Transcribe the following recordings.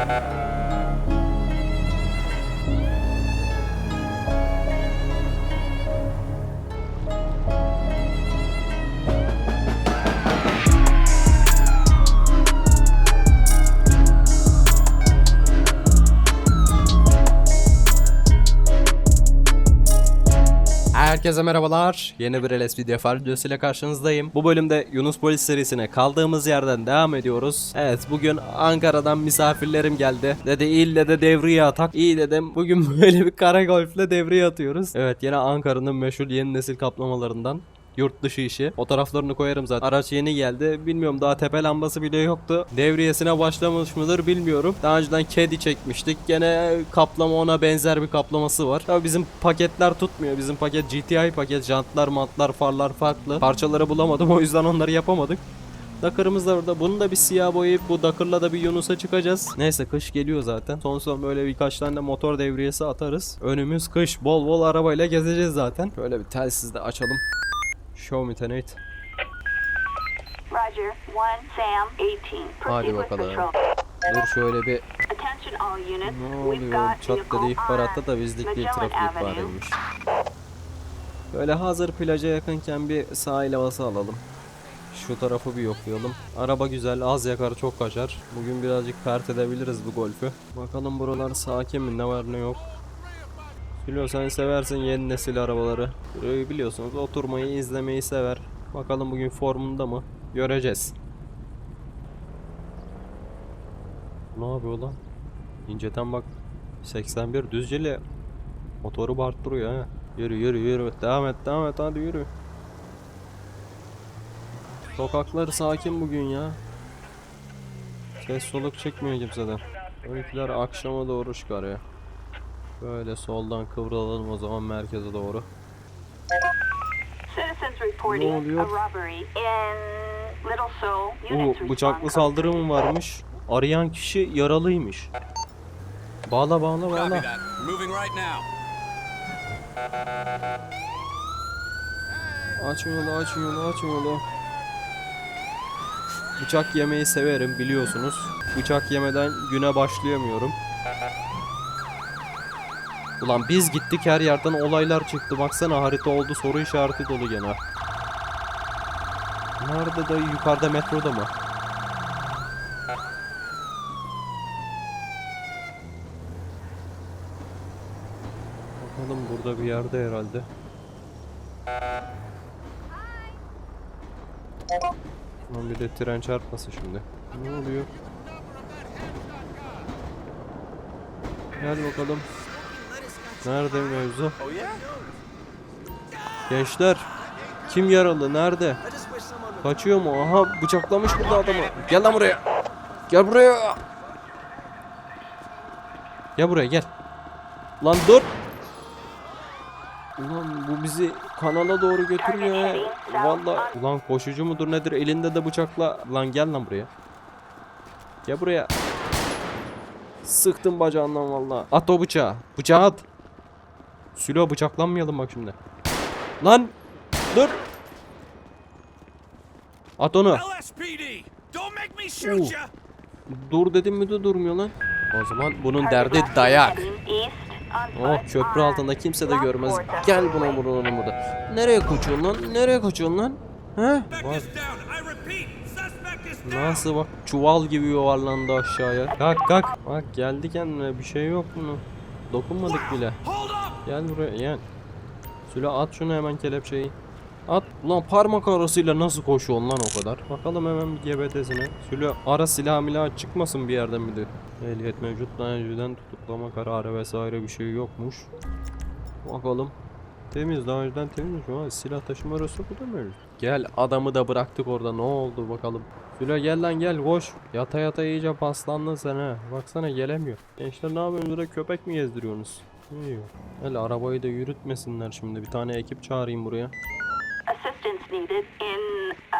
Música Herkese merhabalar. Yeni bir LSPDFR videosuyla karşınızdayım. Bu bölümde Yunus Polis serisine kaldığımız yerden devam ediyoruz. Evet bugün Ankara'dan misafirlerim geldi. Dedi ille de devriye atak. İyi dedim. Bugün böyle bir kara golfle devriye atıyoruz. Evet yine Ankara'nın meşhur yeni nesil kaplamalarından. Yurt dışı işi. Fotoğraflarını koyarım zaten. Araç yeni geldi. Bilmiyorum daha tepe lambası bile yoktu. Devriyesine başlamış mıdır bilmiyorum. Daha önceden kedi çekmiştik. Gene kaplama ona benzer bir kaplaması var. Tabii bizim paketler tutmuyor. Bizim paket GTI paket. Jantlar, mantlar, farlar farklı. Parçaları bulamadım. O yüzden onları yapamadık. Dakırımız da burada. Bunu da bir siyah boyayıp bu Dakır'la da bir Yunus'a çıkacağız. Neyse kış geliyor zaten. Son son böyle birkaç tane motor devriyesi atarız. Önümüz kış. Bol bol arabayla gezeceğiz zaten. Şöyle bir telsiz de açalım. Show me tonight. Roger, one Sam, 18. Hadi bakalım. Dur şöyle bir ne oluyor? Çat dedi ihbaratta da bizlik Magellan trafik ihbarıymış. Böyle hazır plaja yakınken bir sahil havası alalım. Şu tarafı bir yoklayalım. Araba güzel, az yakar, çok kaçar. Bugün birazcık pert edebiliriz bu golfü. Bakalım buralar sakin mi, ne var ne yok. Filo sen seversin yeni nesil arabaları. Burayı biliyorsunuz oturmayı, izlemeyi sever. Bakalım bugün formunda mı? Göreceğiz. Ne yapıyor lan? İnceten bak 81 düzceli motoru bağırttırıyor ha. Yürü yürü yürü. Devam et devam et hadi yürü. Sokakları sakin bugün ya. Ses soluk çekmiyor kimseden. Öyküler akşama doğru çıkarıyor. Böyle soldan kıvrılalım o zaman merkeze doğru. Reporting oluyor? Oo, bıçaklı saldırı mı varmış? Arayan kişi yaralıymış. Bağla bağla bağla. Açın yolu açın yolu açın yolu. Bıçak yemeyi severim biliyorsunuz. Bıçak yemeden güne başlayamıyorum. Ulan biz gittik her yerden olaylar çıktı. Baksana harita oldu soru işareti dolu gene. Nerede dayı yukarıda metroda mı? Bakalım burada bir yerde herhalde. Lan bir de tren çarpması şimdi. Ne oluyor? Gel bakalım. Nerede mevzu? Gençler. Kim yaralı? Nerede? Kaçıyor mu? Aha bıçaklamış burada adamı. Gel lan buraya. Gel buraya. Gel buraya gel. Lan dur. Ulan bu bizi kanala doğru götürmüyor. Valla. Ulan koşucu mudur nedir? Elinde de bıçakla. Lan gel lan buraya. Gel buraya. Sıktım bacağından valla. At o bıçağı. Bıçağı at. Sülo bıçaklanmayalım bak şimdi. Lan. Dur. At onu. Ya! Dur dedim mi de durmuyor lan. O zaman bunun derdi dayak. Oh köprü altında kimse de görmez. Gel buna vuralım burada. Nereye kaçıyorsun lan? Nereye kaçıyorsun lan? He? Bak nasıl bak çuval gibi yuvarlandı aşağıya. Kalk kalk. Bak geldi kendine bir şey yok bunu. Dokunmadık bile. Gel buraya gel. Süle at şunu hemen kelepçeyi. At. Ulan parmak arasıyla nasıl koşuyorsun lan o kadar? Bakalım hemen bir GBT'sine. Süle ara silah milah çıkmasın bir yerden bir de. Ehliyet mevcut daha tutuklama kararı vesaire bir şey yokmuş. Bakalım. Temiz daha önceden temizmiş ama silah taşıma ruhsatı da mevcut. Gel adamı da bıraktık orada ne oldu bakalım. Süle gel lan gel koş. Yata yata iyice paslandın sen ha. Baksana gelemiyor. Gençler ne yapıyorsunuz köpek mi gezdiriyorsunuz? İyi. Gel arabayı da yürütmesinler şimdi. Bir tane ekip çağırayım buraya.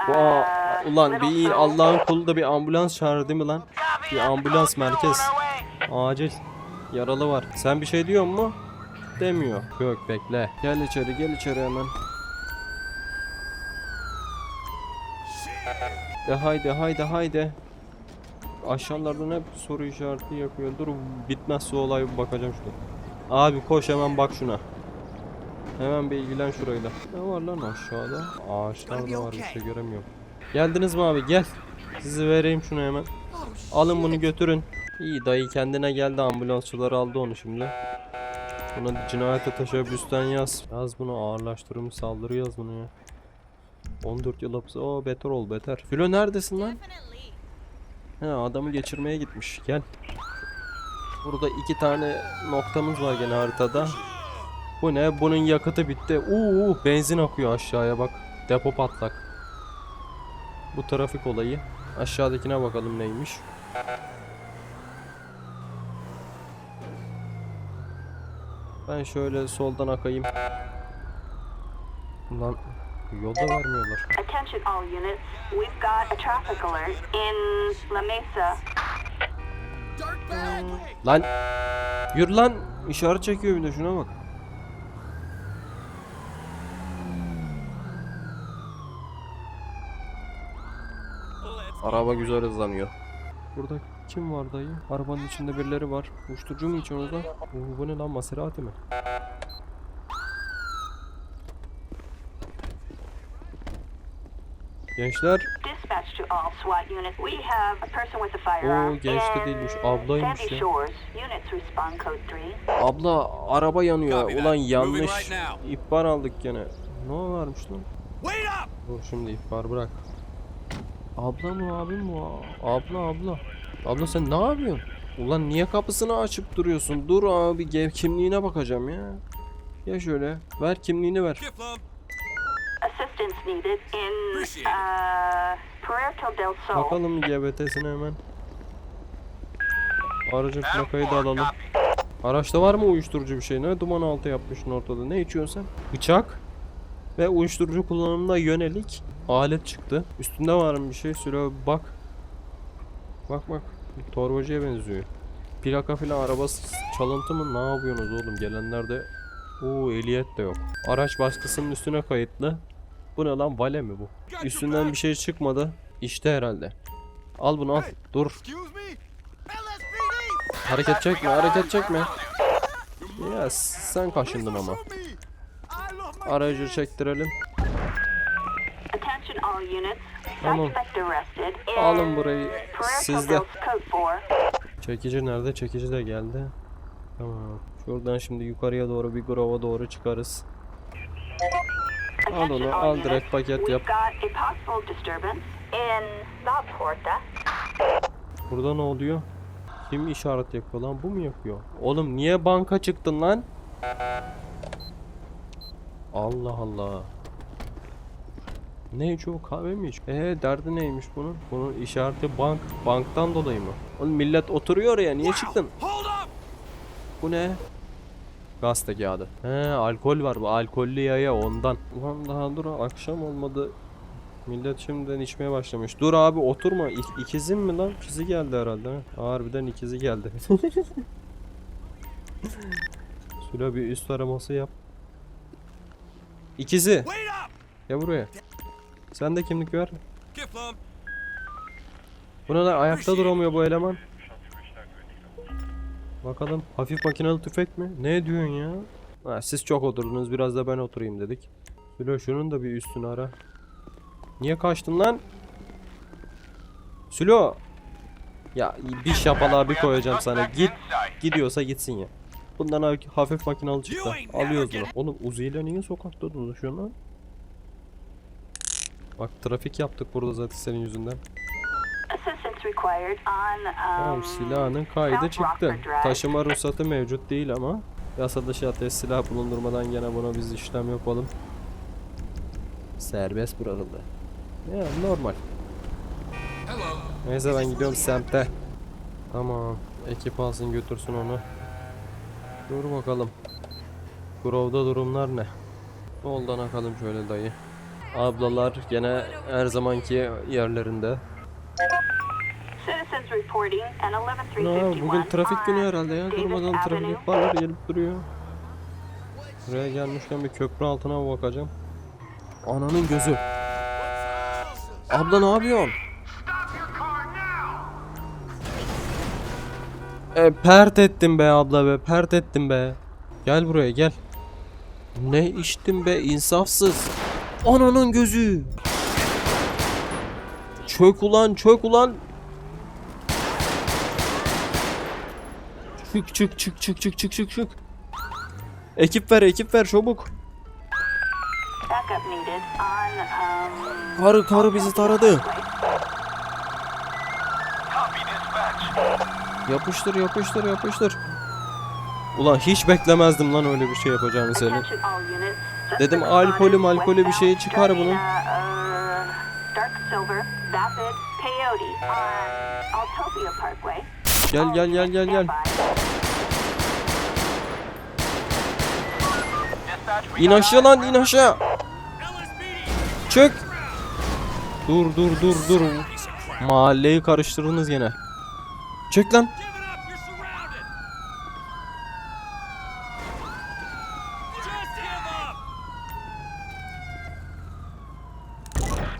Bu uh, a- ulan bir. Allah'ın kulu da bir ambulans çağır değil mi lan? Bir ambulans merkez. Acil. Yaralı var. Sen bir şey diyor mu? Demiyor. Yok bekle. Gel içeri gel içeri hemen. De haydi haydi haydi. aşağılardan hep soru işareti yapıyor. Dur bitmezse olay bakacağım şuna. Abi koş hemen bak şuna. Hemen bir ilgilen şurayla. Ne var lan aşağıda? Ağaçlar da var bir şey göremiyorum. Geldiniz mi abi gel. Sizi vereyim şunu hemen. Alın bunu götürün. İyi dayı kendine geldi ambulansçılar aldı onu şimdi. Buna cinayete teşebbüsten yaz. Yaz bunu ağırlaştırılmış saldırı yaz bunu ya. 14 yıl hapse. Oo beter ol beter. Filo neredesin lan? He adamı geçirmeye gitmiş. Gel. Burada iki tane noktamız var gene haritada. Bu ne? Bunun yakıtı bitti. Uuu benzin akıyor aşağıya bak. Depo patlak. Bu trafik olayı. Aşağıdakine bakalım neymiş. Ben şöyle soldan akayım. Lan yolda vermiyorlar. Attention all units. We've got a traffic alert in La Mesa. Lan yürü lan işaret çekiyor bir de şuna bak. Araba güzel hızlanıyor. Burada kim var dayı? Arabanın içinde birileri var. Uyuşturucu mu içiyorsunuz lan? Oo, bu ne lan Maserati mi? Gençler to all SWAT units. We have a person with a firearm Oo, genç de değilmiş, ablaymış ya. Shores. Units respond code 3. abla araba yanıyor. Ulan yanlış ihbar aldık gene. Ne varmış lan? Wait up! Dur şimdi ihbar bırak. Abla mı abim mi? Abla abla. Abla sen ne yapıyorsun? Ulan niye kapısını açıp duruyorsun? Dur abi gel kimliğine bakacağım ya. Ya şöyle ver kimliğini ver. Assistance needed in uh, Puerto del Sol. Bakalım GBT'sine hemen. Aracın plakayı da alalım. Araçta var mı uyuşturucu bir şey? Ne duman altı yapmışsın ortada? Ne içiyorsun sen? Bıçak ve uyuşturucu kullanımına yönelik alet çıktı. Üstünde var mı bir şey? Söyle bak. Bak bak. Torbacıya benziyor. Plaka filan arabası çalıntı mı? Ne yapıyorsunuz oğlum? Gelenlerde Oo ehliyet de yok. Araç baskısının üstüne kayıtlı. Bu ne lan? Vale mi bu? Üstünden bir şey çıkmadı. İşte herhalde. Al bunu al. Dur. Hareket çekme, hareket çekme. Ya sen kaşındın ama. Aracı çektirelim. Tamam. Alın burayı. Sizde. del Code 4. Çekici nerede? Çekici de geldi. Tamam. Şuradan şimdi yukarıya doğru bir grova doğru çıkarız. Al onu, al direkt paket yap. We've got a possible disturbance in La Puerta. Burada ne oluyor? Kim işaret yapıyor lan? Bu mu yapıyor? Oğlum niye banka çıktın lan? Allah Allah. Ne içiyor? Kahve mi içiyor? Eee derdi neymiş bunun? Bunun işareti bank. Banktan dolayı mı? Oğlum millet oturuyor ya niye çıktın? Bu ne? Gazete kağıdı. He alkol var bu alkollü yaya ondan. Ulan daha dur akşam olmadı. Millet şimdiden içmeye başlamış. Dur abi oturma. İk- ikizin mi lan? İkizi geldi herhalde. ha. Harbiden ikizi geldi. Şöyle bir üst araması yap. İkizi. Gel buraya. Sen de kimlik ver. Kiflum! Bu ne lan ayakta duramıyor bu eleman. Bakalım hafif makinalı tüfek mi? Ne diyorsun ya? Ha, siz çok oturdunuz biraz da ben oturayım dedik. Sülo şunun da bir üstünü ara. Niye kaçtın lan? Sülo. Ya bir şapalığa bir koyacağım sana. Git. Gidiyorsa gitsin ya. Bundan hafif- makinalı çıktı. Alıyoruz bunu. Oğlum Uzi ile niye sokakta dolaşıyorsun lan? Bak trafik yaptık burada zaten senin yüzünden. Tamam silahının kaydı çıktı. Taşıma ruhsatı mevcut değil ama yasa dışı ateş silah bulundurmadan gene buna biz işlem yapalım. Serbest bırakıldı. Ya normal. Neyse ben gidiyorum semte. Tamam. Ekip alsın götürsün onu. Dur bakalım. Grove'da durumlar ne? Soldan akalım şöyle dayı. Ablalar gene her zamanki yerlerinde. 11351 bugün trafik günü herhalde ya. Durmadan trafik ihbarları gelip duruyor. Buraya gelmişken bir köprü altına bakacağım. Ananın gözü. Abla ne yapıyorsun? E, pert ettim be abla be pert ettim be. Gel buraya gel. Ne içtin be insafsız. Ananın gözü. Çök ulan çök ulan. Çık çık çık çık çık çık çık çık. Ekip ver ekip ver çabuk. Karı karı bizi taradı. Yapıştır yapıştır yapıştır. Ulan hiç beklemezdim lan öyle bir şey yapacağını senin. Dedim alkolü malkolü bir westbound çıkar bunun. Gel gel gel gel gel. İn aşağı lan in aşağı. Çök. Dur dur dur dur. Mahalleyi karıştırdınız gene. Çök lan.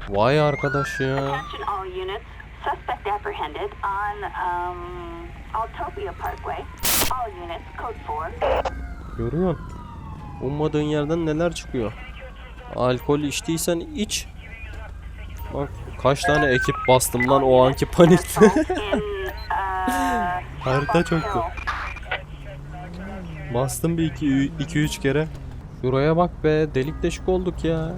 Vay arkadaş ya. Suspect apprehended on um, Altopia Parkway. All units, code 4. Görüyorsun. Ummadığın yerden neler çıkıyor. Alkol içtiysen iç. Bak kaç tane ekip bastım lan o anki panikte. Harita çöktü. Bastım bir iki, iki üç kere. Şuraya bak be delik deşik olduk ya.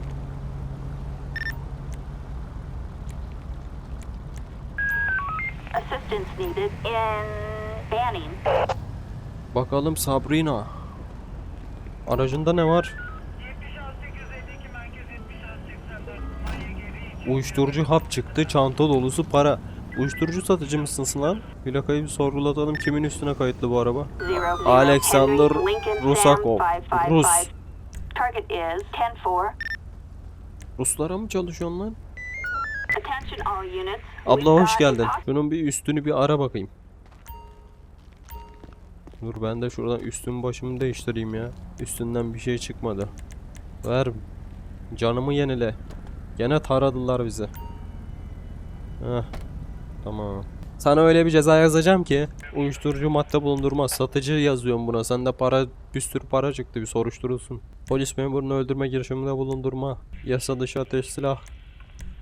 Bakalım Sabrina. Aracında ne var? Uyuşturucu hap çıktı, çanta dolusu para. Uyuşturucu satıcı mısın lan? Plakayı bir sorgulatalım. Kimin üstüne kayıtlı bu araba? Alexander Rusakov. Rus. five. Target is 10-4. Ruslara mı çalışıyorsun lan? Abla hoş geldin. Şunun bir üstünü bir ara bakayım. Dur ben de şuradan üstüm başımı değiştireyim ya. Üstünden bir şey çıkmadı. Ver. Canımı yenile. Gene taradılar bizi. Heh. Tamam. Sana öyle bir ceza yazacağım ki uyuşturucu madde bulundurmaz. Satıcı yazıyorum buna. Sende para bir sürü para çıktı bir soruşturulsun. Polis memurunu öldürme girişiminde bulundurma. Yasa dışı ateş silah.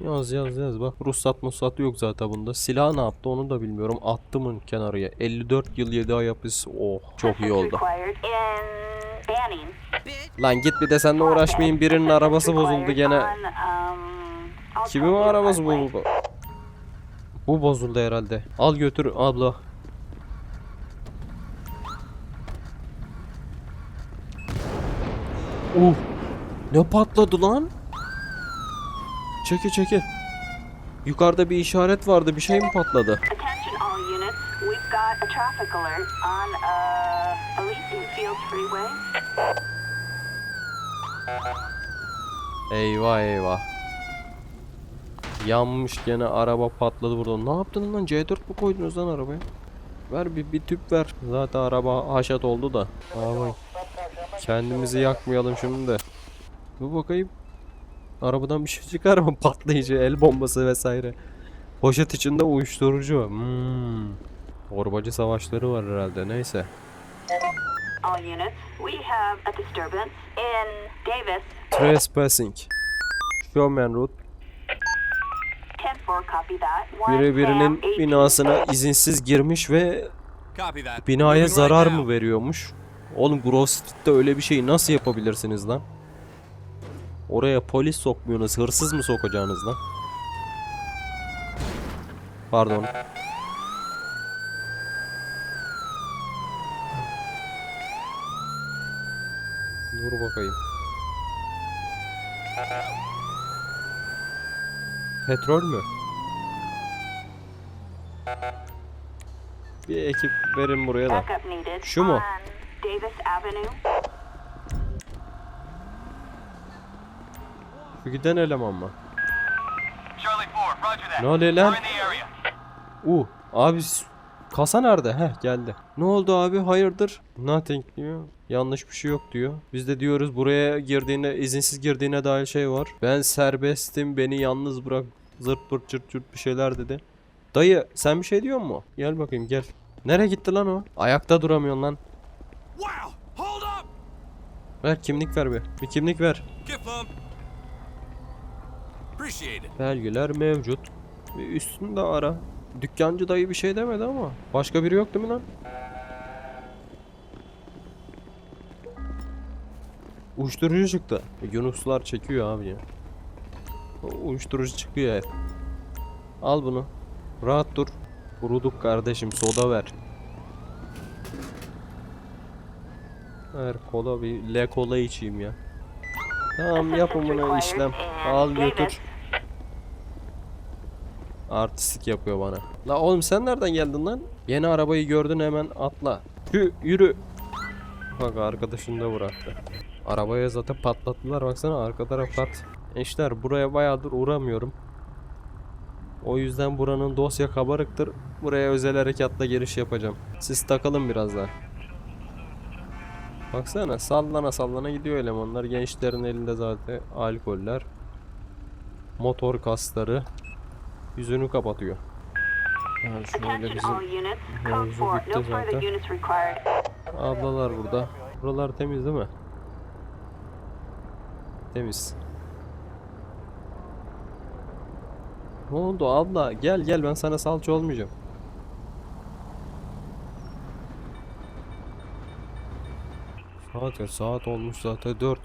Yaz yaz yaz bak ruhsat musat yok zaten bunda. Silah ne yaptı onu da bilmiyorum. Attı mı kenarıya. 54 yıl 7 ay hapis. Oh çok iyi oldu. Lan git bir de seninle uğraşmayayım. Birinin arabası bozuldu gene. Kimin arabası bozuldu? Bu bozuldu herhalde. Al götür abla. Uh. Ne patladı lan? Çeki çeki. Yukarıda bir işaret vardı. Bir şey mi patladı? Uh. Eyvah eyvah. Yanmış gene araba patladı burada. Ne yaptın lan? C4 mu koydunuz lan arabaya? Ver bir, bir tüp ver. Zaten araba haşat oldu da. Abi kendimizi yakmayalım şimdi de. Dur bakayım. Arabadan bir şey çıkar mı? Patlayıcı, el bombası vesaire. Poşet içinde uyuşturucu. Hmm. Torbacı savaşları var herhalde. Neyse. All units. We have a disturbance in Davis. Trespassing. Showman route. 10-4 copy that. One Biri birinin Sam, 18. binasına izinsiz girmiş ve binaya zarar mı veriyormuş? Oğlum Grove Street'te öyle bir şeyi nasıl yapabilirsiniz lan? Oraya polis sokmuyorsunuz, hırsız mı sokacaksınız lan? Pardon. Dur bakayım. Petrol mü? Bir ekip verin buraya da. Şu mu? Davis Avenue. Şu giden eleman mı? Charlie 4, roger that. Ne oluyor lan? Uh, abi kasa nerede? Heh geldi. Ne oldu abi? Hayırdır? Nothing diyor. Yanlış bir şey yok diyor. Biz de diyoruz buraya girdiğine, izinsiz girdiğine dair şey var. Ben serbestim, beni yalnız bırak. Zırt pırt cırt cırt bir şeyler dedi. Dayı sen bir şey diyor mu? Gel bakayım gel. Nereye gitti lan o? Ayakta duramıyorsun lan. Wow! Hold up! Ver kimlik ver bir. Bir kimlik ver. Belgeler mevcut. Bir üstünde ara. Dükkancı dayı bir şey demedi ama. Başka biri yok değil mi lan? Uyuşturucu çıktı. Yunuslar çekiyor abi ya. Uyuşturucu çıkıyor ya. Al bunu. Rahat dur. Kuruduk kardeşim soda ver. Ver kola bir le kola içeyim ya. Tamam yapın buna işlem. Al götür. Artistik yapıyor bana. La oğlum sen nereden geldin lan? Yeni arabayı gördün hemen atla. Yürü, yürü. Bak arkadaşını da bıraktı. Arabaya zaten patlattılar baksana arka taraf pat. Gençler buraya bayağıdır uğramıyorum. O yüzden buranın dosya kabarıktır. Buraya özel harekatla giriş yapacağım. Siz takılın biraz daha. Baksana sallana sallana gidiyor elemanlar. Gençlerin elinde zaten alkoller. Motor kasları. Yüzünü kapatıyor. Ha, şöyle bizim mevzu 4. bitti zaten. Ablalar burada. Buralar temiz değil mi? Temiz. Ne oldu abla? Gel gel ben sana salça olmayacağım. Saat kaç? Saat olmuş zaten 4.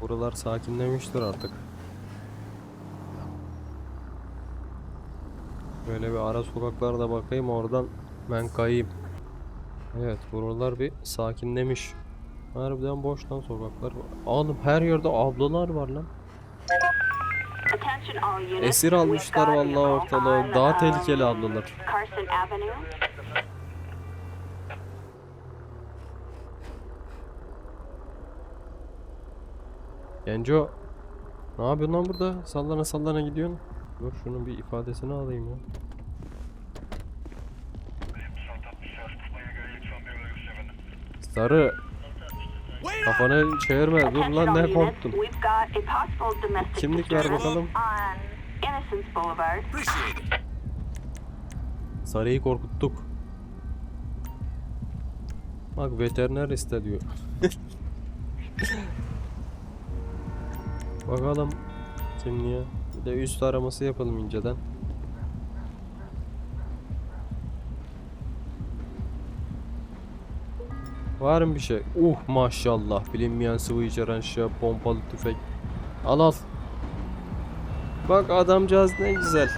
Buralar sakinlemiştir artık. Böyle bir ara sokaklarda bakayım oradan ben kayayım. Evet buralar bir sakinlemiş. Harbiden boş lan sokaklar. Oğlum her yerde ablalar var lan. Esir almışlar vallahi ortalığı. Daha tehlikeli ablalar. Genco. Ne yapıyorsun lan burada? Sallana sallana gidiyorsun. Dur şunun bir ifadesini alayım ya. Sarı kafanı çevirme. Dur lan ne korktun? Kimlik ver bakalım. Sarıyı korkuttuk. Bak veteriner iste diyor. Bakalım kimliğe. De üst araması yapalım inceden. Var mı bir şey? Uh maşallah. Bilinmeyen sıvı içeren şey pompalı tüfek. Al al. Bak adamcağız ne güzel.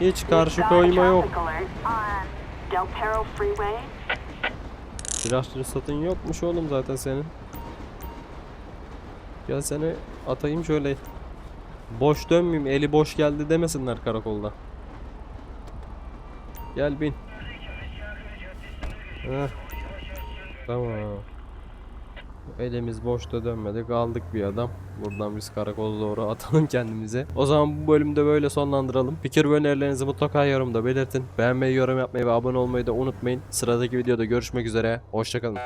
Hiç karşı koyma yok. traffic alert On Del Perro Freeway. Silah ruhsatın yokmuş oğlum zaten senin. Gel seni atayım şöyle. Boş dönmeyeyim, eli boş geldi demesinler karakolda. Gel bin. Heh. Tamam. Elimiz boşta dönmedi. Kaldık bir adam. Buradan biz karakola doğru atalım kendimize. O zaman bu bölümde böyle sonlandıralım. Fikir ve önerilerinizi mutlaka yorumda belirtin. Beğenmeyi, yorum yapmayı ve abone olmayı da unutmayın. Sıradaki videoda görüşmek üzere. Hoşçakalın.